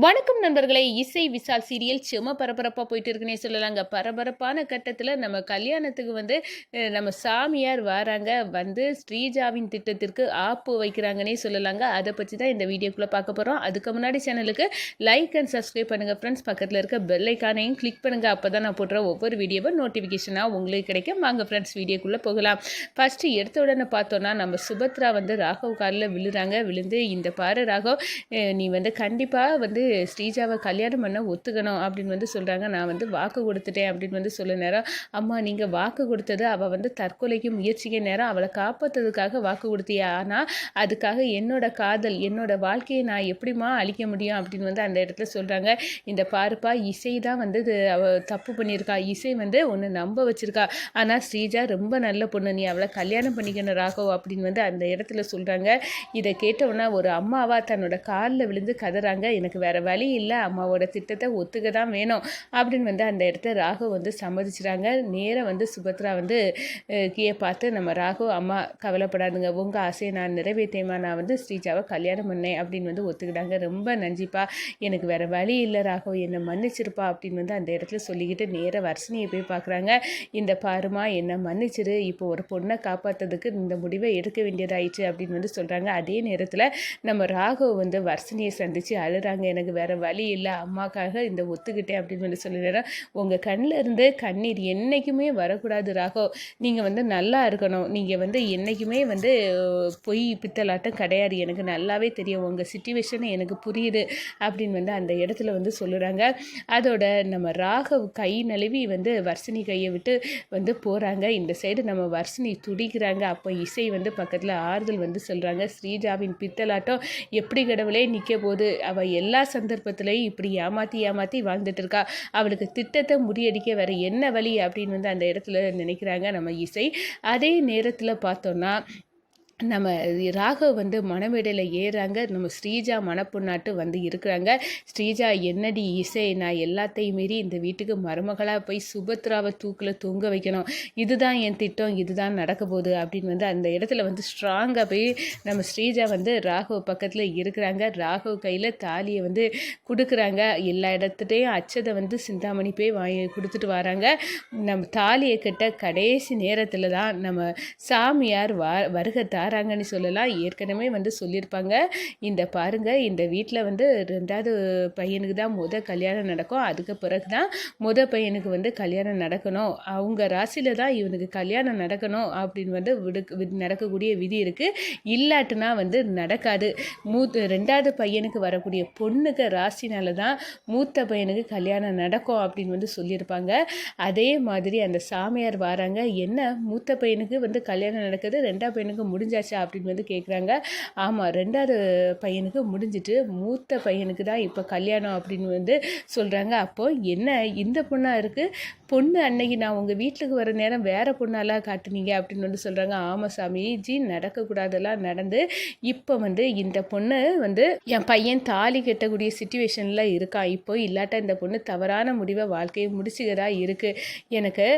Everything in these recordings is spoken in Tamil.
வணக்கம் நண்பர்களே இசை விசால் சீரியல் செம பரபரப்பாக போயிட்டு இருக்குன்னே சொல்லலாங்க. பரபரப்பான கட்டத்தில் நம்ம கல்யாணத்துக்கு வந்து நம்ம சாமியார் வராங்க. வந்து ஸ்ரீஜாவின் திட்டத்திற்கு ஆப்பு வைக்கிறாங்கன்னே சொல்லலாங்க. அதை பற்றி தான் இந்த வீடியோக்குள்ளே பார்க்க போகிறோம் அதுக்கு முன்னாடி சேனலுக்கு லைக் அண்ட் சப்ஸ்கிரைப் பண்ணுங்கள் ஃப்ரெண்ட்ஸ் பக்கத்தில் இருக்க பெல்லைக்கானையும் கிளிக் பண்ணுங்கள் அப்போ தான் நான் போடுற ஒவ்வொரு வீடியோவும் நோட்டிஃபிகேஷனாக உங்களுக்கு கிடைக்கும். வாங்க ஃப்ரெண்ட்ஸ் வீடியோக்குள்ளே போகலாம். ஃபஸ்ட்டு எடுத்த உடனே பார்த்தோன்னா நம்ம சுபத்ரா வந்து ராகவ் காலில் விழுறாங்க. விழுந்து இந்த பாரு ராகவ் நீ வந்து கண்டிப்பாக வந்து ஸ்ரீஜாவை கல்யாணம் பண்ண ஒத்துக்கணும் அப்படின்னு வந்து சொல்கிறாங்க நான் வந்து வாக்கு கொடுத்துட்டேன் அப்படின்னு வந்து சொல்ல நேரம். அம்மா நீங்கள் வாக்கு கொடுத்தது அவள் வந்து தற்கொலைக்கு முயற்சிக்க நேரம். அவளை காப்பாற்றுறதுக்காக வாக்கு கொடுத்தியா? ஆனால் அதுக்காக என்னோட காதல் என்னோட வாழ்க்கையை நான் எப்படிம்மா அழிக்க முடியும் அப்படின்னு வந்து அந்த இடத்துல சொல்கிறாங்க இந்த பாருப்பா இசை தான் வந்து இது அவ தப்பு பண்ணியிருக்கா. இசை வந்து ஒன்று நம்ப வச்சுருக்கா. ஆனால் ஸ்ரீஜா ரொம்ப நல்ல பொண்ணு. நீ அவளை கல்யாணம் பண்ணிக்கணும் ராகவ் அப்படின்னு வந்து அந்த இடத்துல சொல்கிறாங்க இதை கேட்டவுடனே ஒரு அம்மாவா தன்னோட காலில் விழுந்து கதறாங்க. எனக்கு வேறு வழி இல்லை. அம்மாவோட திட்டத்தை ஒத்துக்க தான் வேணும். அப்படின்னு வந்து அந்த இடத்த ராகவ் வந்து சம்மதிச்சிட்டாங்க. நேராக வந்து சுபத்ரா வந்து கீழே பார்த்து நம்ம ராகு அம்மா கவலைப்படாதுங்க. உங்கள் ஆசையை நான் நிறைவேற்றேமா நான் வந்து ஸ்ரீஜாவை கல்யாணம் பண்ணேன் அப்படின்னு வந்து ஒத்துக்கிட்டாங்க. ரொம்ப நன்றிப்பா. எனக்கு வேறு வழி இல்லை ராகு என்னை மன்னிச்சிருப்பா அப்படின்னு வந்து அந்த இடத்துல சொல்லிக்கிட்டு நேராக வர்ஷினியை போய் பார்க்குறாங்க. இந்த பாருமா என்னை மன்னிச்சிரு. இப்போ ஒரு பொண்ணை காப்பாற்றுறதுக்கு இந்த முடிவை எடுக்க வேண்டியதாயிடுச்சு அப்படின்னு வந்து சொல்கிறாங்க அதே நேரத்தில் நம்ம ராகவ் வந்து வர்ஷினியை சந்தித்து அழுறாங்க. எனக்கு வேறு வழி இல்லை அம்மாக்காக இந்த ஒத்துக்கிட்டேன் அப்படின்னு சொல்லி சொல்லிடுறேன் உங்கள் கண்ணில் இருந்து கண்ணீர் என்றைக்குமே வரக்கூடாது ராகோ நீங்கள் வந்து நல்லா இருக்கணும். நீங்கள் வந்து என்றைக்குமே வந்து பொய் பித்தலாட்டம் கிடையாது. எனக்கு நல்லாவே தெரியும். உங்கள் சுச்சுவேஷன் எனக்கு புரியுது அப்படின்னு வந்து அந்த இடத்துல வந்து சொல்லுறாங்க. அதோட நம்ம ராகவ் கை நழுவி வந்து வர்ஷினி கையை விட்டு வந்து போகிறாங்க இந்த சைடு நம்ம வர்ஷினி துடிக்கிறாங்க. அப்போ இசை வந்து பக்கத்தில் ஆறுதல் வந்து சொல்கிறாங்க ஸ்ரீஜாவின் பித்தலாட்டம் எப்படி கடவுளே நிற்க போகுது? அவள் எல்லா சந்தர்ப்பத்திலையும் இப்படி ஏமாற்றி ஏமாற்றி வாழ்ந்துட்டு இருக்கா அவளுக்கு திட்டத்தை முறியடிக்க வேற என்ன வழி அப்படின்னு வந்து அந்த இடத்துல நினைக்கிறாங்க நம்ம இசை. அதே நேரத்தில் பார்த்தோன்னா நம்ம ராகவ் வந்து மணமேடையில் ஏறுறாங்க நம்ம ஸ்ரீஜா மணப்புண்ணாட்டு வந்து இருக்கிறாங்க. ஸ்ரீஜா என்னடி இசை? நான் எல்லாத்தையும் மீறி இந்த வீட்டுக்கு மருமகளாக போய் சுபத்ராவை தூக்கில் தொங்க வைக்கணும். இதுதான் என் திட்டம் இதுதான் நடக்க போகுது அப்படின்னு வந்து அந்த இடத்துல வந்து ஸ்ட்ராங்காக போய் நம்ம ஸ்ரீஜா வந்து ராகவ் பக்கத்தில் இருக்கிறாங்க. ராகவ் கையில் தாலியை வந்து கொடுக்குறாங்க. எல்லா இடத்துட்டையும் அச்சதை வந்து சிந்தாமணி போய் வாங்கி கொடுத்துட்டு வராங்க. நம்ம தாலியை கட்ட கடைசி நேரத்தில் தான் நம்ம சாமியார் வா வருகத்தார் வராங்கன்னு சொல்லலாம். ஏற்கனவே வந்து சொல்லியிருப்பாங்க. இந்த பாருங்கள் இந்த வீட்டில் வந்து ரெண்டாவது பையனுக்கு தான் முத கல்யாணம் நடக்கும். அதுக்கு பிறகு தான் முத பையனுக்கு வந்து கல்யாணம் நடக்கணும். அவங்க ராசியில் தான் இவனுக்கு கல்யாணம் நடக்கணும் அப்படின்னு வந்து விடு வி- நடக்கக்கூடிய விதி இருக்குது இல்லாட்டுனா வந்து நடக்காது. மூத்த ரெண்டாவது பையனுக்கு வரக்கூடிய பொண்ணுக்கு ராசினால தான் மூத்த பையனுக்கு கல்யாணம் நடக்கும் அப்படின்னு வந்து சொல்லியிருப்பாங்க. அதே மாதிரி அந்த சாமியார் வராங்க. என்ன? மூத்த பையனுக்கு வந்து கல்யாணம் நடக்குது ரெண்டாவது பையனுக்கு முடிஞ்சாச்சா அப்படின்னு வந்து கேட்குறாங்க ஆமாம் ரெண்டாவது பையனுக்கு முடிஞ்சிட்டு மூத்த பையனுக்கு தான் இப்போ கல்யாணம் அப்படின்னு வந்து சொல்கிறாங்க அப்போது என்ன இந்த பொண்ணாக இருக்குது பொண்ணு அன்னைக்கு நான் உங்கள் வீட்டுக்கு வர நேரம் வேற பொண்ணாலாம் காட்டுனீங்க அப்படின்னு வந்து சொல்கிறாங்க ஆமாம் சாமி ஜி நடக்கக்கூடாதெல்லாம் நடந்து இப்போ வந்து இந்த பொண்ணு வந்து என் பையன் தாலி கட்டக்கூடிய சுச்சுவேஷனில் இருக்கான் இப்போ இல்லாட்டா இந்த பொண்ணு தவறான முடிவை வாழ்க்கையை முடிச்சுக்கிறதா இருக்குது எனக்கு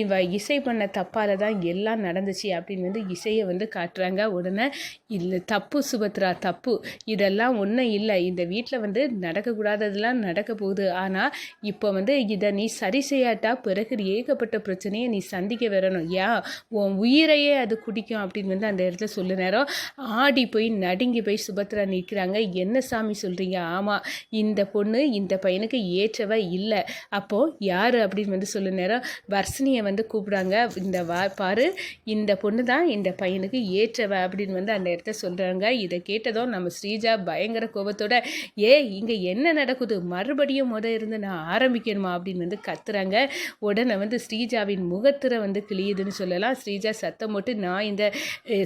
இவ இசை பண்ண தப்பால் தான் எல்லாம் நடந்துச்சு அப்படின்னு வந்து இசையை வந்து காட்டுறாங்க. உடனே இல்லை தப்பு சுபத்ரா தப்பு. இதெல்லாம் ஒன்றும் இல்லை. இந்த வீட்டில் வந்து நடக்கக்கூடாததெல்லாம் நடக்க போகுது ஆனால் இப்போ வந்து இதை நீ சரி செய்யாட்டா? பிறகு ஏகப்பட்ட பிரச்சனையை நீ சந்திக்க வரணும். ஏன் உன் உயிரையே அது குடிக்கும். அப்படின்னு வந்து அந்த இடத்துல சொல்ல நேரம் ஆடி போய் நடுங்கி போய் சுபத்ரா நிற்கிறாங்க என்ன சாமி சொல்கிறீங்க ஆமாம் இந்த பொண்ணு இந்த பையனுக்கு ஏற்றவ இல்லை. அப்போது யார்? அப்படின்னு வந்து சொல்ல நேரம் வர்ஷினியை வந்து கூப்பிடாங்க இந்த வா பாரு இந்த பொண்ணு தான் இந்த பையனுக்கு ஏற்றவ அப்படின்னு வந்து அந்த இடத்த சொல்கிறாங்க இதை கேட்டதும் நம்ம ஸ்ரீஜா பயங்கர கோபத்தோட ஏ இங்கே என்ன நடக்குது? மறுபடியும் முத இருந்து நான் ஆரம்பிக்கணுமா? அப்படின்னு வந்து கத்துறாங்க. உடனே வந்து ஸ்ரீஜாவின் முகத்திரை வந்து கிளியுதுன்னு சொல்லலாம். ஸ்ரீஜா சத்தம் போட்டு நான் இந்த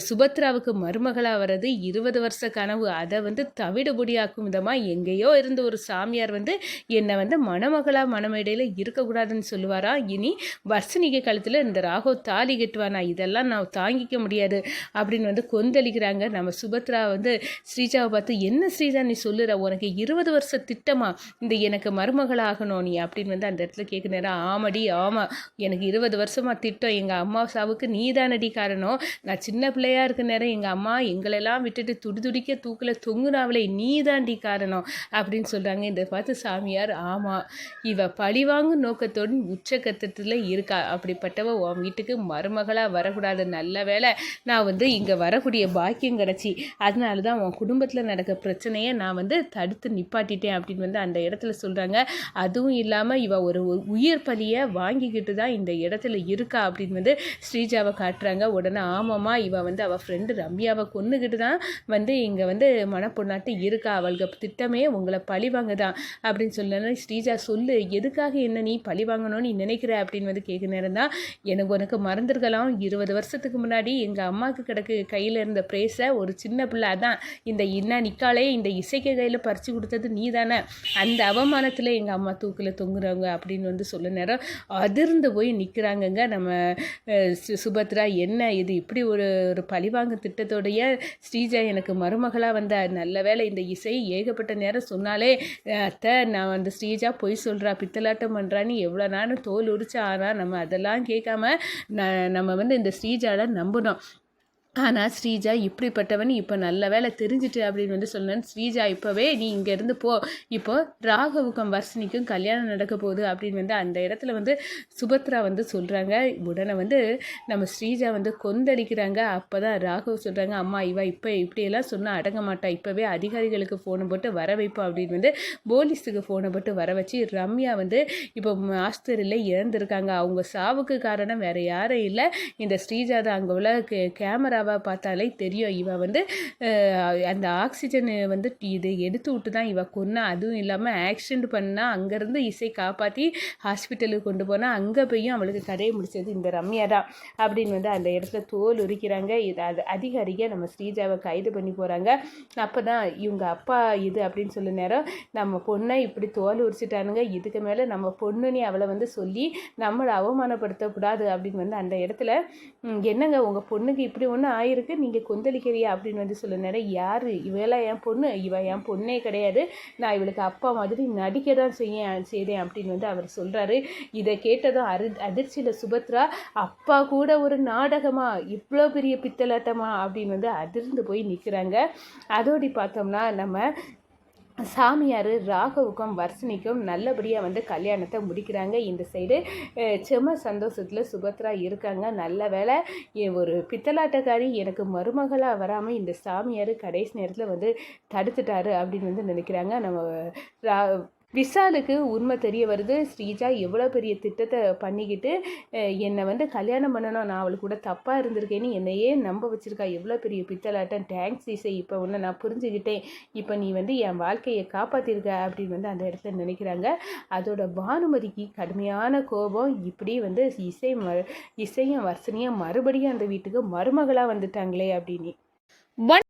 சுபத்ராவுக்கு மருமகளாக வர்றது இருபது வருஷ கனவு. அதை வந்து தவிடுபடியாக்கும் விதமாக எங்கேயோ இருந்த ஒரு சாமியார் வந்து என்னை வந்து மணமகளாக மணமேடையில் இருக்கக்கூடாதுன்னு சொல்லுவாரா? இனி வர்ஷினிகை கழுத்தில் இந்த ராகோ தாலி கட்டுவானா? இதெல்லாம் நான் தாங்கிக்க முடியாது. அப்படி அப்படின்னு வந்து கொந்தளிக்கிறாங்க. நம்ம சுபத்ரா வந்து ஸ்ரீஜாவை பார்த்து என்ன ஸ்ரீஜா நீ சொல்லுற? உனக்கு இருபது வருஷ திட்டமா? இந்த எனக்கு மருமகளாகணும் நீ அப்படின்னு வந்து அந்த இடத்துல கேட்க நேரம் ஆமாடி ஆமாம் எனக்கு இருபது வருஷமா திட்டம். எங்கள் அம்மா சாவுக்கு நீ தானடி காரணம். நான் சின்ன பிள்ளையா இருக்க நேரம் எங்கள் அம்மா எங்களெல்லாம் விட்டுட்டு துடி துடிக்க தூக்கில் தொங்குனாவளே நீ தாண்டி காரணம் அப்படின்னு சொல்கிறாங்க இதை பார்த்து சாமியார் ஆமாம் இவ பழிவாங்கும் நோக்கத்தோடு உச்சக்கத்தத்தில் இருக்கா. அப்படிப்பட்டவ உன் வீட்டுக்கு மருமகளாக வரக்கூடாது. நல்ல வேளை நான் வந்து இங்கே வரக்கூடிய பாக்கியம் கிடச்சி. அதனால தான் உன் குடும்பத்தில் நடக்க பிரச்சனையை நான் வந்து தடுத்து நிப்பாட்டிட்டேன் அப்படின்னு வந்து அந்த இடத்துல சொல்கிறாங்க அதுவும் இல்லாமல் இவ ஒரு உயிர் பலியை வாங்கிக்கிட்டு தான் இந்த இடத்துல இருக்கா அப்படின்னு வந்து ஸ்ரீஜாவை காட்டுறாங்க. உடனே ஆமாம்மா இவ வந்து அவள் ஃப்ரெண்டு ரம்யாவை கொண்டுக்கிட்டு தான் வந்து இங்கே வந்து மனப்பொண்ணாட்டு இருக்கா. அவளுக்கு திட்டமே உங்களை பழி வாங்க தான் அப்படின்னு சொல்லணும் ஸ்ரீஜா சொல்லு எதுக்காக என்ன நீ பழி வாங்கணும்னு நீ நினைக்கிற அப்படின்னு வந்து கேட்க நேரம் தான் எனக்கு உனக்கு மறந்துருக்கலாம். இருபது வருஷத்துக்கு முன்னாடி எங்கள் அம்மாவுக்கு கிடக்கு கையில் இருந்த பிரேஸை ஒரு சின்ன பிள்ளை அதான். இந்த என்ன நிக்காலே இந்த இசைக்கு கையில் பறித்து கொடுத்தது நீ தானே அந்த அவமானத்தில் எங்கள் அம்மா தூக்கில் தொங்குறவங்க அப்படின்னு வந்து சொல்ல நேரம் அதிர்ந்து போய் நிற்கிறாங்கங்க நம்ம சு- சுபத்ரா என்ன இது? இப்படி ஒரு ஒரு பழிவாங்க திட்டத்தோடைய ஸ்ரீஜா எனக்கு மருமகளாக வந்த. நல்ல வேளை இந்த இசை ஏகப்பட்ட நேரம் சொன்னாலே அத்தை நான் வந்து ஸ்ரீஜா பொய் சொல்கிறா பித்தலாட்டம் பண்ணுறான்னு எவ்வளோ நேரம் தோல் உரிச்சா ஆனால் நம்ம அதெல்லாம் கேட்காம ந நம்ம வந்து இந்த ஸ்ரீஜாவை நம்பணும். ஆனால் ஸ்ரீஜா இப்படிப்பட்டவன் இப்போ நல்ல வேலை தெரிஞ்சுட்டு அப்படின்னு வந்து சொன்னேன் ஸ்ரீஜா இப்போவே நீ இங்கேருந்து போ. இப்போ ராகவுக்கும் வர்ஷினிக்கும் கல்யாணம் நடக்க போகுது அப்படின்னு வந்து அந்த இடத்துல வந்து சுபத்ரா வந்து சொல்கிறாங்க உடனே வந்து நம்ம ஸ்ரீஜா வந்து கொந்தளிக்கிறாங்க. அப்போ தான் ராகவ் சொல்கிறாங்க அம்மா இவா இப்போ இப்படியெல்லாம் சொன்னால் அடங்க மாட்டா. இப்போவே அதிகாரிகளுக்கு ஃபோனை போட்டு வர வைப்போம் அப்படின்னு வந்து போலீஸுக்கு ஃபோனை போட்டு வர வச்சு ரம்யா வந்து இப்போ ஆஸ்பத்திரியில் இறந்துருக்காங்க. அவங்க சாவுக்கு காரணம் வேறு யாரும் இல்லை. இந்த ஸ்ரீஜா தான் அங்கே உள்ள கே கேமராவை பார்த்தாலே தெரியும். இவ வந்து அந்த ஆக்சிஜன் வந்து இது எடுத்து விட்டு தான் இவ கொன்னா. அதுவும் இல்லாமல் ஆக்சிடென்ட் பண்ணால் அங்கேருந்து இசை காப்பாற்றி ஹாஸ்பிட்டலுக்கு கொண்டு போனால் அங்கே போய் அவளுக்கு கதையை முடிச்சது இந்த ரம்யா தான் அப்படின்னு வந்து அந்த இடத்துல தோல் உரிக்கிறாங்க. இது அது அதிகாரியாக நம்ம ஸ்ரீஜாவை கைது பண்ணி போகிறாங்க அப்போ தான் இவங்க அப்பா இது அப்படின்னு சொல்ல நேரம் நம்ம பொண்ணை இப்படி தோல் உரிச்சிட்டானுங்க. இதுக்கு மேலே நம்ம பொண்ணுன்னு அவளை வந்து சொல்லி நம்மளை அவமானப்படுத்தக்கூடாது அப்படின்னு வந்து அந்த இடத்துல என்னங்க உங்கள் பொண்ணுக்கு இப்படி ஒன்று ஆயிருக்கு. நீங்கள் கொந்தளிக்கிறியா அப்படின்னு வந்து சொல்ல நேரம் யார்? இவெல்லாம் என் பொண்ணு. இவ என் பொண்ணே கிடையாது. நான் இவளுக்கு அப்பா மாதிரி நடிக்க தான் செய்ய செய்தேன் அப்படின்னு வந்து அவர் சொல்கிறாரு இதை கேட்டதும் அரு அதிர்ச்சியில் சுபத்ரா அப்பா கூட ஒரு நாடகமா? இவ்வளோ பெரிய பித்தலாட்டமா? அப்படின்னு வந்து அதிர்ந்து போய் நிற்கிறாங்க அதோடி பார்த்தோம்னா நம்ம சாமியார் ராகவுக்கும் வர்ஷினிக்கும் நல்லபடியாக வந்து கல்யாணத்தை முடிக்கிறாங்க. இந்த சைடு செம சந்தோஷத்தில் சுபத்ரா இருக்காங்க. நல்ல வேளை எ- ஒரு பித்தலாட்டக்காரி எனக்கு மருமகளாக வராமல் இந்த சாமியார் கடைசி நேரத்தில் வந்து தடுத்துட்டாரு அப்படின்னு வந்து நினைக்கிறாங்க. நம்ம ரா விஷாலுக்கு உண்மை தெரிய வருது. ஸ்ரீஜா எவ்வளோ பெரிய திட்டத்தை பண்ணிக்கிட்டு என்னை வந்து கல்யாணம் பண்ணணும். நான் அவளுக்கு கூட தப்பாக இருந்திருக்கேன்னு என்னையே நம்ப வச்சுருக்கா. எவ்வளோ பெரிய பித்தலாட்டம். தேங்க்ஸ் இசை இப்போ ஒன்று நான் புரிஞ்சுக்கிட்டேன். இப்போ நீ வந்து என் வாழ்க்கையை காப்பாற்றிருக்க அப்படின்னு வந்து அந்த இடத்துல நினைக்கிறாங்க. அதோட பானுமதிக்கு கடுமையான கோபம். இப்படி வந்து இசை ம இசையும் வர்சனையும் மறுபடியும் அந்த வீட்டுக்கு மருமகளாக வந்துட்டாங்களே அப்படின்னு.